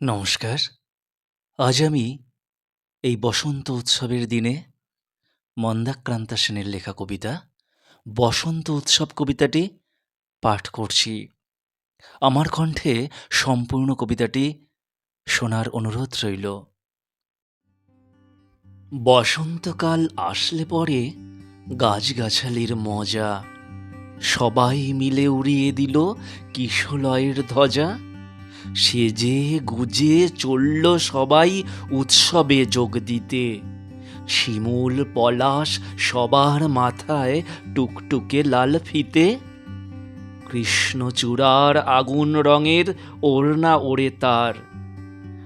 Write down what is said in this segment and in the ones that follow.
নমস্কার। আজ আমি এই বসন্ত উৎসবের দিনে মন্দাক্রান্তা সেনের লেখা কবিতা, বসন্ত উৎসব কবিতাটি পাঠ করছি। আমার কণ্ঠে সম্পূর্ণ কবিতাটি শোনার অনুরোধ রইল। বসন্তকাল আসলে পরে গাছগাছালির মজা, সবাই মিলে উড়িয়ে দিল কিশলয়ের ধ্বজা। সেজে গুজে চলল সবাই উৎসবে যোগ দিতে। শিমুল পলাশ সবার মাথায় টুকটুকে লাল ফিতে। কৃষ্ণচূড়ার আগুন রঙের ওড়না ওড়ে তার।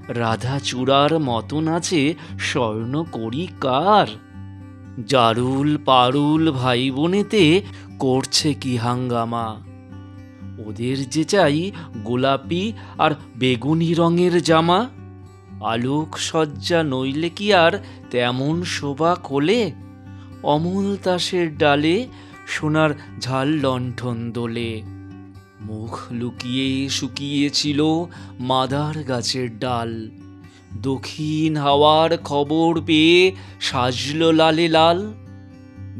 রাধা চূড়ার মতন আছে স্বর্ণ করি কার। জারুল পারুল ভাই বোনেতে করছে কি হাঙ্গামা। ওদের যে চাই গোলাপি আর বেগুনি রঙের জামা। আলোক সজ্জা নইলে কি আর তেমন শোভা খোলে অমূল তাসের ডালে সোনার ঝাল লণ্ঠন দোলে। মুখ লুকিয়ে শুকিয়েছিল মাদার গাছের ডাল। দক্ষিণ হাওয়ার খবর পেয়ে সাজল লালে লাল।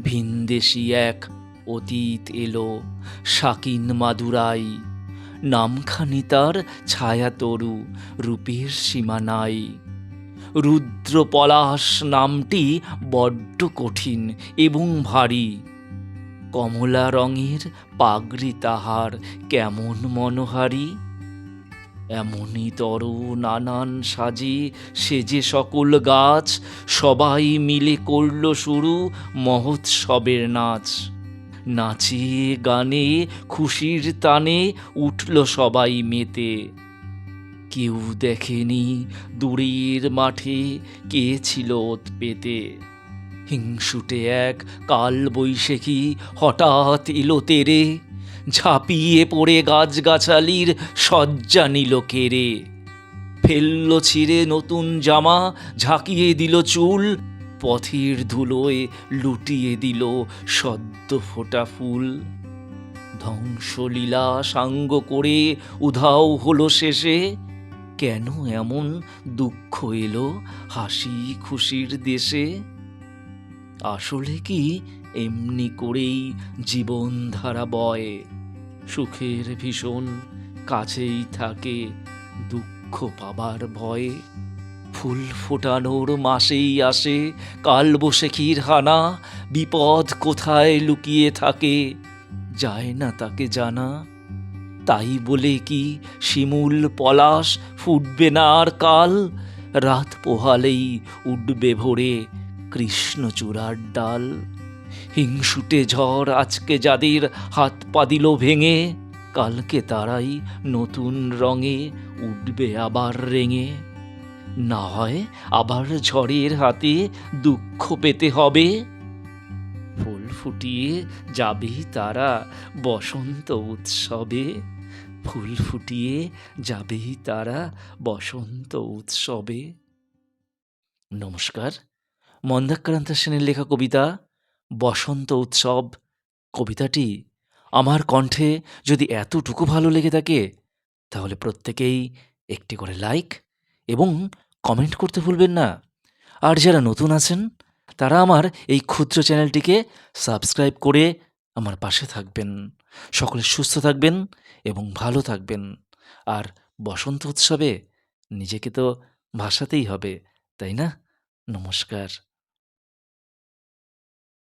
ভিনদেশি এক অতীত এলো, শাকিন মাদুরাই। নামখানি তার ছায়া তরু রূপের সীমা নাই রুদ্র পলাশ নামটি বড্ড কঠিন এবং ভারী। কমলা রঙের পাগড়ি তাহার কেমন মনোহারী? এমনই তর নানান সাজে সেজে সকল গাছ, সবাই মিলে করল শুরু মহোৎসবের নাচ। নাচে গানে, খুশির তানে উঠল সবাই মেতে। কেউ দেখেনি দূরের মাঠে কে ছিল ওত পেতে। হিংসুটে এক কাল বৈশাখী হঠাৎ এলো তেরে, ঝাঁপিয়ে পড়ে গাছগাছালির শয্যা নিল কেড়ে। ফেলল ছিঁড়ে নতুন জামা, ঝাঁকিয়ে দিল চুল পথের ধুলোয় লুটিয়ে দিল সদ্য ফোটা ফুল। ধ্বংসলীলা সাঙ্গ করে উধাও হলো শেষে। কেন এমন দুঃখ এলো হাসি খুশির দেশে? আসলে কি এমনি করেই জীবনধারা বয়? সুখের ভীষণ কাছেই থাকে দুঃখ পাবার ভয়ে। ফুল ফোটানোর মাসেই আসে কালবৈশাখীর হানা, বিপদ কোথায় লুকিয়ে থাকে? যায় না তাকে জানা। তাই বলে কি শিমুল পলাশ ফুটবে না আর কাল? রাত পোহালেই উঠবে ভোরে কৃষ্ণচূড়ার ডাল। হিংসুটে ঝড় আজকে যাদের হাত পা দিল ভেঙে, কালকে তারাই নতুন রঙে উঠবে আবার রেঙে। না হয় আবার ঝড়ের হাতে দুঃখ পেতে হবে। ফুল ফুটিয়ে যাবে তারা বসন্ত উৎসবে। ফুল ফুটিয়ে যাবে তারা বসন্ত উৎসবে। নমস্কার, মন্দাক্রান্ত সেনের লেখা কবিতা, বসন্ত উৎসব। কবিতাটি আমার কণ্ঠে যদি এতটুকু ভালো লেগে থাকে, তাহলে প্রত্যেকেই একটি করে লাইক এবং কমেন্ট করতে ভুলবেন না। আর যারা নতুন আছেন, তারা আমার এই ক্ষুদ্র চ্যানেলটিকে সাবস্ক্রাইব করে আমার পাশে থাকবেন। সকলে সুস্থ থাকবেন এবং ভালো থাকবেন। আর বসন্ত উৎসবে নিজেকে তো ভাসাতেই হবে, তাই না? নমস্কার।